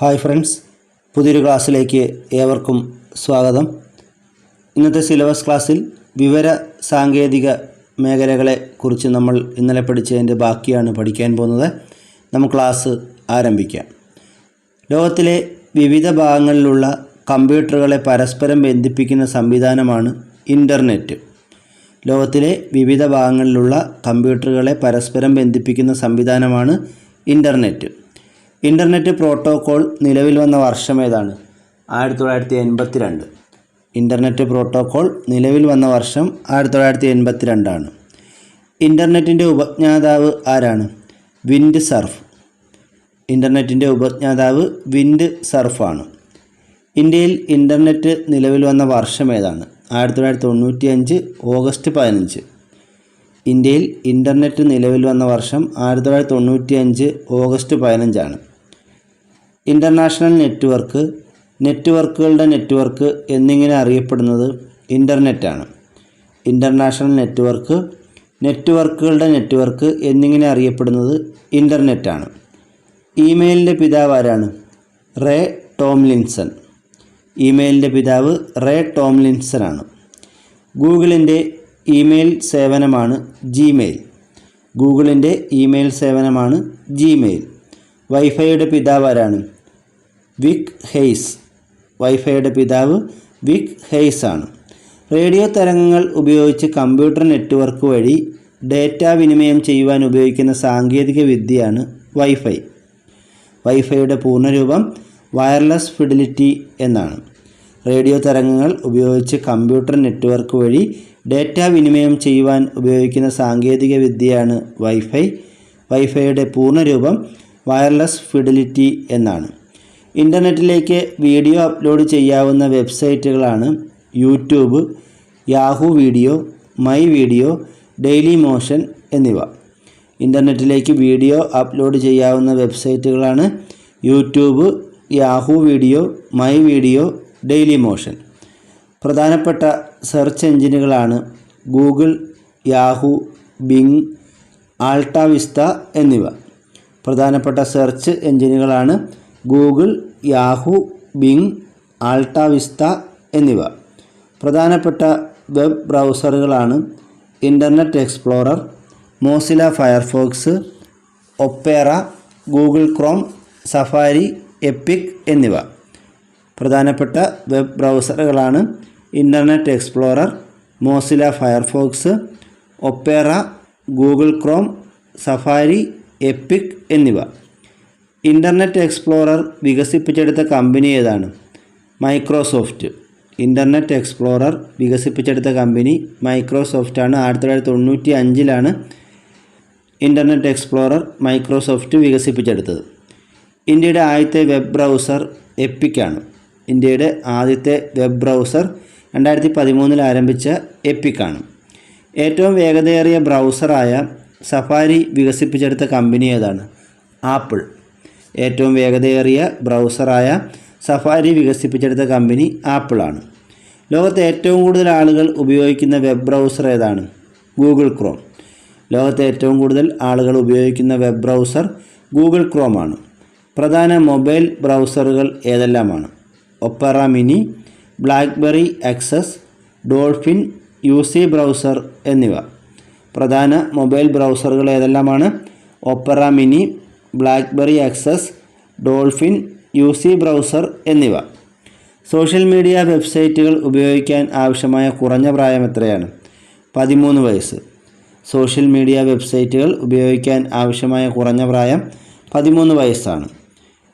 Hi friends പുതിയൊരു ക്ലാസ്സിലേക്ക് ഏവർക്കും സ്വാഗതം. ഇന്നത്തെ സിലബസ് ക്ലാസ്സിൽ വിവര സാങ്കേതിക മേഖലകളെ കുറിച്ച് നമ്മൾ ഇന്നലെ പഠിച്ചതിന്റെ ബാക്കിയാണ് പഠിക്കാൻ പോകുന്നത്. നമുക്ക് ക്ലാസ് ആരംഭിക്കാം. ലോകത്തിലെ വിവിധ ഭാഗങ്ങളിലുള്ള കമ്പ്യൂട്ടറുകളെ പരസ്പരം ബന്ധിപ്പിക്കുന്ന സംവിധാനമാണ് ഇന്റർനെറ്റ് ലോകത്തിലെ വിവിധ ഭാഗങ്ങളിലുള്ള കമ്പ്യൂട്ടറുകളെ പരസ്പരം ബന്ധിപ്പിക്കുന്ന സംവിധാനമാണ് ഇന്റർനെറ്റ് ഇന്റർനെറ്റ് പ്രോട്ടോക്കോൾ നിലവിൽ വന്ന വർഷം ഏതാണ്? ആയിരത്തി തൊള്ളായിരത്തി എൺപത്തി രണ്ട് ഇന്റർനെറ്റ് പ്രോട്ടോക്കോൾ നിലവിൽ വന്ന വർഷം ആയിരത്തി തൊള്ളായിരത്തി എൺപത്തി രണ്ടാണ് ഇന്റർനെറ്റിന്റെ ഉപജ്ഞാതാവ് ആരാണ്? Vint Cerf. ഇന്റർനെറ്റിന്റെ ഉപജ്ഞാതാവ് വിൻഡ് സർഫാണ്. ഇന്ത്യയിൽ ഇന്റർനെറ്റ് നിലവിൽ വന്ന വർഷം ഏതാണ്? ആയിരത്തി തൊള്ളായിരത്തി തൊണ്ണൂറ്റി അഞ്ച് ഓഗസ്റ്റ് പതിനഞ്ച്. ഇന്ത്യയിൽ ഇന്റർനെറ്റ് നിലവിൽ വന്ന വർഷം ആയിരത്തി തൊള്ളായിരത്തി തൊണ്ണൂറ്റി അഞ്ച് ഓഗസ്റ്റ് പതിനഞ്ചാണ്. ഇന്റർനാഷണൽ നെറ്റ്വർക്ക് നെറ്റ്വർക്കുകളുടെ നെറ്റ്വർക്ക് എന്നിങ്ങനെ അറിയപ്പെടുന്നത് ഇന്റർനെറ്റാണ് ഇന്റർനാഷണൽ നെറ്റ്വർക്ക് നെറ്റ്വർക്കുകളുടെ നെറ്റ്വർക്ക് എന്നിങ്ങനെ അറിയപ്പെടുന്നത് ഇന്റർനെറ്റാണ് ഇമെയിലിന്റെ പിതാവ് ആരാണ്? Ray Tomlinson. ഇമെയിലിന്റെ പിതാവ് റേ ടോംലിൻസൺ ആണ് ഗൂഗിളിന്റെ ഇമെയിൽ സേവനമാണ് ജിമെയിൽ. ഗൂഗിളിന്റെ ഇമെയിൽ സേവനമാണ് ജിമെയിൽ. വൈഫൈയുടെ പിതാവ് ആരാണ്? വിക് ഹെയ്സ് വൈഫൈയുടെ പിതാവ് വിക് ഹെയ്സ് ആണ്. റേഡിയോ തരംഗങ്ങൾ ഉപയോഗിച്ച് കമ്പ്യൂട്ടർ നെറ്റ്വർക്ക് വഴി ഡേറ്റ വിനിമയം ചെയ്യുവാൻ ഉപയോഗിക്കുന്ന സാങ്കേതിക വിദ്യയാണ് വൈഫൈ. വൈഫൈയുടെ പൂർണരൂപം വയർലെസ് ഫിഡിലിറ്റി എന്നാണ്. റേഡിയോ തരംഗങ്ങൾ ഉപയോഗിച്ച് കമ്പ്യൂട്ടർ നെറ്റ്വർക്ക് വഴി ഡേറ്റ വിനിമയം ചെയ്യുവാൻ ഉപയോഗിക്കുന്ന സാങ്കേതിക വിദ്യയാണ് വൈഫൈ. വൈഫൈയുടെ പൂർണരൂപം വയർലെസ് ഫിഡിലിറ്റി എന്നാണ്. ഇന്റർനെറ്റിലേക്ക് വീഡിയോ അപ്ലോഡ് ചെയ്യാവുന്ന വെബ്സൈറ്റുകളാണ് YouTube Yahoo video my video Dailymotion എന്നിവ. ഇന്റർനെറ്റിലേക്ക് വീഡിയോ അപ്ലോഡ് ചെയ്യാവുന്ന വെബ്സൈറ്റുകളാണ് YouTube Yahoo video my video Dailymotion. പ്രധാനപ്പെട്ട സെർച്ച് എഞ്ചിനുകളാണ് ഗൂഗിൾ യാഹു ബിങ് ആൾട്ടാവിസ്ത എന്നിവ. പ്രധാനപ്പെട്ട സെർച്ച് എഞ്ചിനുകളാണ് ഗൂഗിൾ യാഹു ബിങ് ആൾട്ടാവിസ്ത എന്നിവ. പ്രധാനപ്പെട്ട web ബ്രൗസറുകളാണ് Internet Explorer Mozilla Firefox Opera Google Chrome Safari Epic എന്നിവ. പ്രധാനപ്പെട്ട web ബ്രൗസറുകളാണ് Internet Explorer Mozilla Firefox Opera Google Chrome Safari Epic എന്നിവ. ഇന്റർനെറ്റ് എക്സ്പ്ലോറർ വികസിപ്പിച്ചെടുത്ത company ഏതാണ്? മൈക്രോസോഫ്റ്റ്. ഇന്റർനെറ്റ് എക്സ്പ്ലോറർ വികസിപ്പിച്ചെടുത്ത company Microsoft ആണ്. ആയിരത്തി തൊള്ളായിരത്തി തൊണ്ണൂറ്റി അഞ്ചിലാണ് ഇന്റർനെറ്റ് എക്സ്പ്ലോറർ മൈക്രോസോഫ്റ്റ് വികസിപ്പിച്ചെടുത്തത്. ഇന്ത്യയുടെ ആദ്യത്തെ വെബ് ബ്രൗസർ എപ്പിക്കാണ് ഇന്ത്യയുടെ ആദ്യത്തെ വെബ് ബ്രൗസർ രണ്ടായിരത്തി പതിമൂന്നിൽ ആരംഭിച്ച എപ്പിക്കാണ് ഏറ്റവും വേഗതയേറിയ ബ്രൗസറായ സഫാരി വികസിപ്പിച്ചെടുത്ത കമ്പനി ഏതാണ്? ആപ്പിൾ. ഏറ്റവും വേഗതയേറിയ ബ്രൗസറായ സഫാരി വികസിപ്പിച്ചെടുത്ത കമ്പനി ആപ്പിളാണ് ലോകത്തെ ഏറ്റവും കൂടുതൽ ആളുകൾ ഉപയോഗിക്കുന്ന വെബ് ബ്രൗസർ ഏതാണ്? Google Chrome. ലോകത്തെ ഏറ്റവും കൂടുതൽ ആളുകൾ ഉപയോഗിക്കുന്ന വെബ് ബ്രൗസർ ഗൂഗിൾ ക്രോമാണ് പ്രധാന മൊബൈൽ ബ്രൗസറുകൾ ഏതെല്ലാമാണ്? Opera Mini BlackBerry access Dolphin U C browser എന്നിവ. പ്രധാന മൊബൈൽ ബ്രൗസറുകൾ ഏതെല്ലാമാണ്? Opera Mini BlackBerry access Dolphin U C browser എന്നിവ. സോഷ്യൽ മീഡിയ വെബ്സൈറ്റുകൾ ഉപയോഗിക്കാൻ ആവശ്യമായ കുറഞ്ഞ പ്രായം എത്രയാണ്? പതിമൂന്ന് വയസ്സ്. സോഷ്യൽ മീഡിയ വെബ്സൈറ്റുകൾ ഉപയോഗിക്കാൻ ആവശ്യമായ കുറഞ്ഞ പ്രായം പതിമൂന്ന് വയസ്സാണ്.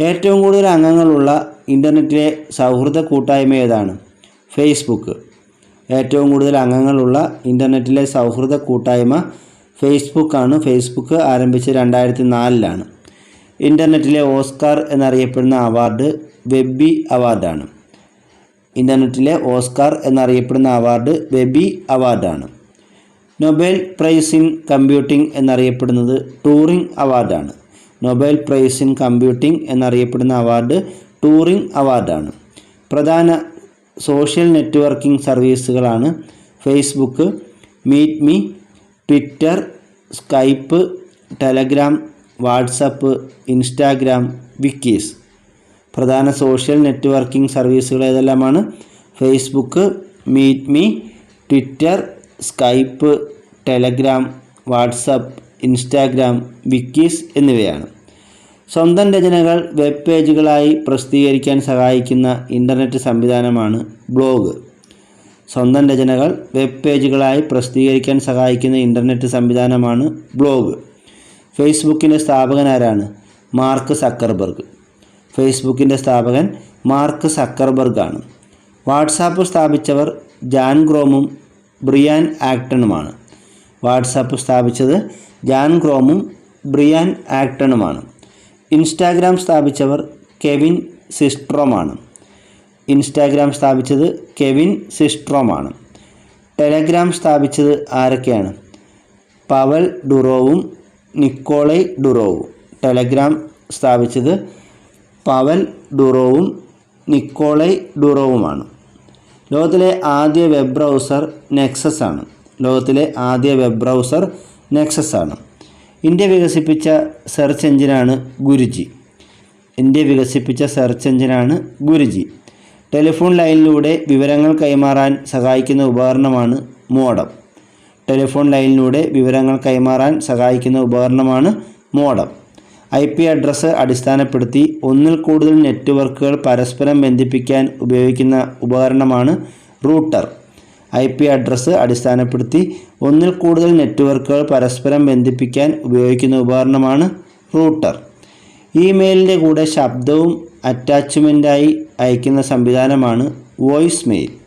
ഏറ്റവും കൂടുതൽ അംഗങ്ങളുള്ള ഇന്റർനെറ്റിലെ സൗഹൃദ കൂട്ടായ്മ ഏതാണ്? ഫേസ്ബുക്ക് ഏറ്റവും കൂടുതൽ അംഗങ്ങളുള്ള ഇന്റർനെറ്റിലെ സൗഹൃദ കൂട്ടായ്മ ഫേസ്ബുക്കാണ് ഫേസ്ബുക്ക് ആരംഭിച്ച് രണ്ടായിരത്തി നാലിലാണ് ഇന്റർനെറ്റിലെ ഓസ്കാർ എന്നറിയപ്പെടുന്ന അവാർഡ് വെബി അവാർഡാണ്. ഇന്റർനെറ്റിലെ ഓസ്കാർ എന്നറിയപ്പെടുന്ന അവാർഡ് വെബി അവാർഡാണ്. നൊബേൽ പ്രൈസ് ഇൻ കമ്പ്യൂട്ടിംഗ് എന്നറിയപ്പെടുന്നത് ടൂറിംഗ് അവാർഡാണ്. നൊബേൽ പ്രൈസ് ഇൻ കമ്പ്യൂട്ടിംഗ് എന്നറിയപ്പെടുന്ന അവാർഡ് ടൂറിംഗ് അവാർഡാണ്. പ്രധാന social networking സർവീസുകളാണ് Facebook Meet Me Twitter Skype Telegram WhatsApp Instagram wikis. പ്രധാന സോഷ്യൽ നെറ്റ്വർക്കിംഗ് സർവീസുകൾ ഏതെല്ലാമാണ്? Facebook Meet Me Twitter Skype Telegram WhatsApp Instagram wikis എന്നിവയാണ്. സ്വന്തം രചനകൾ വെബ് പേജുകളായി പ്രസിദ്ധീകരിക്കാൻ സഹായിക്കുന്ന ഇന്റർനെറ്റ് സംവിധാനമാണ് ബ്ലോഗ്. സ്വന്തം രചനകൾ വെബ് പേജുകളായി പ്രസിദ്ധീകരിക്കാൻ സഹായിക്കുന്ന ഇന്റർനെറ്റ് സംവിധാനമാണ് ബ്ലോഗ്. ഫേസ്ബുക്കിന്റെ സ്ഥാപകൻ ആരാണ്? Mark Zuckerberg. ഫേസ്ബുക്കിന്റെ സ്ഥാപകൻ മാർക്ക് സക്കർബർഗ് ആണ് വാട്സാപ്പ് സ്ഥാപിച്ചവർ ജാൻ ഗ്രോമും ബ്രിയാൻ ആക്ടണുമാണ്. വാട്സാപ്പ് സ്ഥാപിച്ചത് ജാൻ ഗ്രോമും ബ്രിയാൻ ആക്ടണുമാണ്. ഇൻസ്റ്റാഗ്രാം സ്ഥാപിച്ചവർ കെവിൻ സിസ്ട്രോമാണ്. ഇൻസ്റ്റാഗ്രാം സ്ഥാപിച്ചത് കെവിൻ സിസ്ട്രോമാണ്. ടെലഗ്രാം സ്ഥാപിച്ചത് ആരൊക്കെയാണ്? പവൽ ഡുറോവും നിക്കോളൈ ഡുറോവും. ടെലഗ്രാം സ്ഥാപിച്ചത് പവൽ ഡുറോവും നിക്കോളൈ ഡുറോവുമാണ്. ലോകത്തിലെ ആദ്യ വെബ് ബ്രൗസർ നെക്സസ് ആണ്. ലോകത്തിലെ ആദ്യ വെബ് ബ്രൗസർ നെക്സസ് ആണ്. ഇന്ത്യ വികസിപ്പിച്ച സെർച്ച് എഞ്ചിനാണ് ഗുരുജി. ഇന്ത്യ വികസിപ്പിച്ച സെർച്ച് എഞ്ചിനാണ് ഗുരുജി. ടെലിഫോൺ ലൈനിലൂടെ വിവരങ്ങൾ കൈമാറാൻ സഹായിക്കുന്ന ഉപകരണമാണ് മോഡം. ടെലിഫോൺ ലൈനിലൂടെ വിവരങ്ങൾ കൈമാറാൻ സഹായിക്കുന്ന ഉപകരണമാണ് മോഡം. ഐ പി അഡ്രസ്സ് അടിസ്ഥാനപ്പെടുത്തി ഒന്നിൽ കൂടുതൽ നെറ്റ്വർക്കുകൾ പരസ്പരം ബന്ധിപ്പിക്കാൻ ഉപയോഗിക്കുന്ന ഉപകരണമാണ് റൂട്ടർ. ഐ പി അഡ്രസ്സ് അടിസ്ഥാനപ്പെടുത്തി ഒന്നിൽ കൂടുതൽ നെറ്റ്വർക്കുകൾ പരസ്പരം ബന്ധിപ്പിക്കാൻ ഉപയോഗിക്കുന്ന ഉപകരണമാണ് റൂട്ടർ. ഇമെയിലിന്റെ കൂടെ ശബ്ദവും അറ്റാച്ച്മെന്റായി അയക്കുന്ന സംവിധാനമാണ് വോയിസ് മെയിൽ.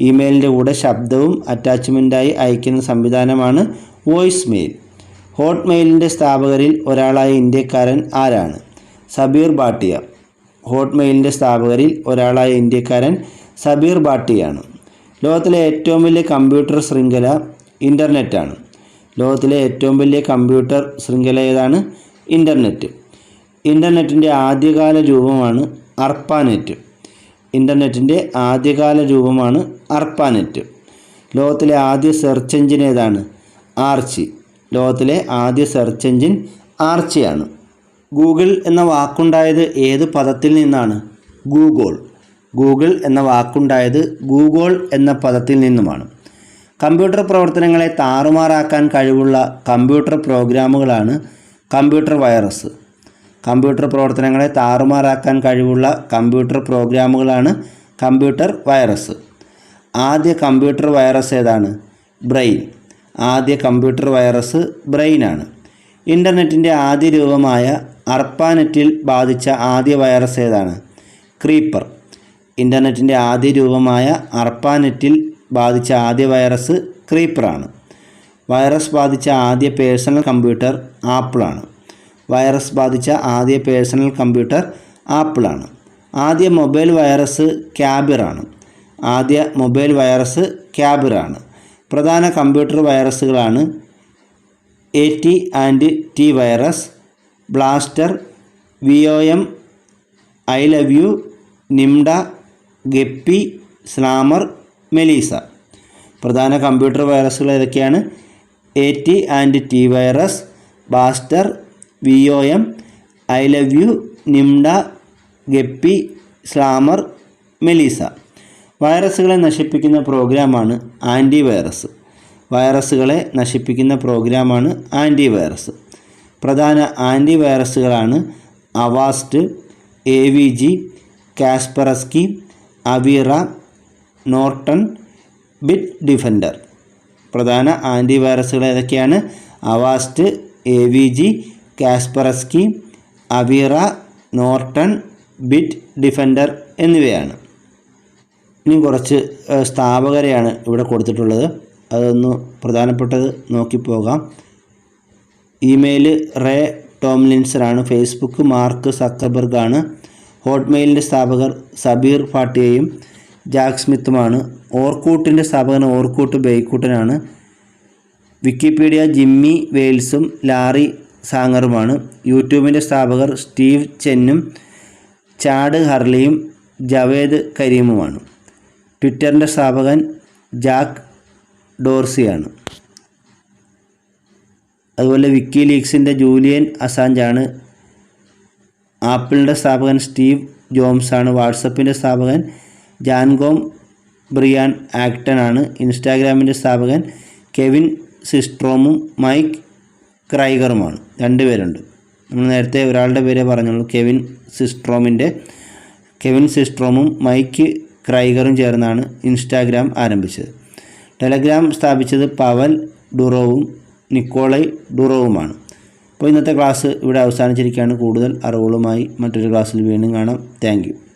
ഇമെയിലിന്റെ കൂടെ ശബ്ദവും അറ്റാച്ച്മെന്റായി അയക്കുന്ന സംവിധാനമാണ് വോയിസ് മെയിൽ ഹോട്ട് മെയിലിന്റെ സ്ഥാപകരിൽ ഒരാളായ ഇന്ത്യക്കാരൻ ആരാണ്? സബീർ ഭാട്ടിയ ഹോട്ട് മെയിലിന്റെ സ്ഥാപകരിൽ ഒരാളായ ഇന്ത്യക്കാരൻ സബീർ ഭാട്ടിയാണ് ലോകത്തിലെ ഏറ്റവും വലിയ കമ്പ്യൂട്ടർ ശൃംഖല ഇന്റർനെറ്റാണ് ലോകത്തിലെ ഏറ്റവും വലിയ കമ്പ്യൂട്ടർ ശൃംഖല ഏതാണ്? ഇന്റർനെറ്റ് ഇന്റർനെറ്റിന്റെ ആദ്യകാല രൂപമാണ് അർപ്പാനെറ്റ്. ഇന്റർനെറ്റിന്റെ ആദ്യകാല രൂപമാണ് അർപ്പാനെറ്റ്. ലോകത്തിലെ ആദ്യ സെർച്ച് എഞ്ചിൻ ഏതാണ്? ആർച്ചി. ലോകത്തിലെ ആദ്യ സെർച്ച് എഞ്ചിൻ ആർച്ചിയാണ്. ഗൂഗിൾ എന്ന വാക്കുണ്ടായത് ഏത് പദത്തിൽ നിന്നാണ്? ഗൂഗോൾ. ഗൂഗിൾ എന്ന വാക്കുണ്ടായത് ഗൂഗോൾ എന്ന പദത്തിൽ നിന്നുമാണ്. കമ്പ്യൂട്ടർ പ്രവർത്തനങ്ങളെ താറുമാറാക്കാൻ കഴിവുള്ള കമ്പ്യൂട്ടർ പ്രോഗ്രാമുകളാണ് കമ്പ്യൂട്ടർ വൈറസ്. കമ്പ്യൂട്ടർ പ്രവർത്തനങ്ങളെ താറുമാറാക്കാൻ കഴിവുള്ള കമ്പ്യൂട്ടർ പ്രോഗ്രാമുകളാണ് കമ്പ്യൂട്ടർ വൈറസ്. ആദ്യ കമ്പ്യൂട്ടർ വൈറസ് ഏതാണ്? ബ്രെയിൻ. ആദ്യ കമ്പ്യൂട്ടർ വൈറസ് ബ്രെയിനാണ്. ഇന്റർനെറ്റിന്റെ ആദ്യ രൂപമായ അർപ്പാനെറ്റിൽ ബാധിച്ച ആദ്യ വൈറസ് ഏതാണ്? ക്രീപ്പർ. ഇന്റർനെറ്റിന്റെ ആദ്യ രൂപമായ അർപ്പാനെറ്റിൽ ബാധിച്ച ആദ്യ വൈറസ് ക്രീപ്പറാണ്. വൈറസ് ബാധിച്ച ആദ്യ പേഴ്സണൽ കമ്പ്യൂട്ടർ ആപ്പിളാണ്. വൈറസ് ബാധിച്ച ആദ്യ പേഴ്സണൽ കമ്പ്യൂട്ടർ ആപ്പിളാണ് ആദ്യ മൊബൈൽ വൈറസ് ക്യാബിറാണ് ആദ്യ മൊബൈൽ വൈറസ് ക്യാബിറാണ് പ്രധാന computer വൈറസുകളാണ് A T and T virus Blaster V O M I love you Nimda Guppy Slammer Melissa പ്രധാന കമ്പ്യൂട്ടർ വൈറസുകൾ ഏതൊക്കെയാണ്? A T and T virus Blaster V O M I love you Nimda Guppy Slammer Melissa വൈറസുകളെ നശിപ്പിക്കുന്ന പ്രോഗ്രാമാണ് antivirus വൈറസുകളെ നശിപ്പിക്കുന്ന പ്രോഗ്രാമാണ് antivirus പ്രധാന anti വൈറസുകളാണ് Avast A V G Kaspersky Avira Norton Bitdefender. പ്രധാന ആന്റി വൈറസുകൾ ഏതൊക്കെയാണ്? Avast A V G Kaspersky Avira Norton Bitdefender എന്നിവയാണ്. ഇനി കുറച്ച് സ്ഥാപകരെയാണ് ഇവിടെ കൊടുത്തിട്ടുള്ളത്. അതൊന്ന് പ്രധാനപ്പെട്ടത് നോക്കിപ്പോകാം ഇമെയിൽ റേ ടോംലിൻസറാണ്. ഫേസ്ബുക്ക് മാർക്ക് സക്കർബർഗാണ്. ഹോട്ട്മെയിലിന്റെ സ്ഥാപകർ സബീർ ഫാട്ടിയയും ജാക്ക് സ്മിത്തുമാണ്. ഓർക്കൂട്ടിന്റെ സ്ഥാപകൻ ഓർക്കൂട്ട് ബേക്കൂട്ടനാണ് വിക്കിപീഡിയ ജിമ്മി വെയിൽസും ലാറി സാങ്ങറുമാണ്. യൂട്യൂബിന്റെ സ്ഥാപകർ സ്റ്റീവ് ചെന്നും ചാഡ് ഹർലിയും ജവേദ് കരീമുമാണ്. ട്വിറ്ററിന്റെ സ്ഥാപകൻ ജാക്ക് ഡോർസിയാണ്. അതുപോലെ വിക്കി ലീഗ്സിന്റെ ജൂലിയൻ അസാഞ്ചാണ്. ആപ്പിളിന്റെ സ്ഥാപകൻ സ്റ്റീവ് ജോംസ് ആണ് വാട്സപ്പിന്റെ സ്ഥാപകൻ ജാൻഗോം ബ്രിയാൻ ആക്ടൺ ആണ് ഇൻസ്റ്റാഗ്രാമിന്റെ സ്ഥാപകൻ കെവിൻ സിസ്ട്രോമും മൈക്ക് ക്രൈഗറുമാണ്. രണ്ട് പേരുണ്ട്. നമ്മൾ നേരത്തെ ഒരാളുടെ പേരെ പറഞ്ഞുള്ളൂ കെവിൻ സിസ്ട്രോമിന്റെ കെവിൻ സിസ്ട്രോമും മൈക്ക് ക്രൈഗറും ചേർന്നാണ് ഇൻസ്റ്റാഗ്രാം ആരംഭിച്ചത്. ടെലഗ്രാം സ്ഥാപിച്ചത് പവൽ ഡുറോവും നിക്കോളൈ ഡുറോവുമാണ്. അപ്പോൾ ഇന്നത്തെ ക്ലാസ് ഇവിടെ അവസാനിച്ചിരിക്കുകയാണ്. കൂടുതൽ അറിവുകളുമായി മറ്റൊരു ക്ലാസ്സിൽ വീണ്ടും കാണാം. താങ്ക്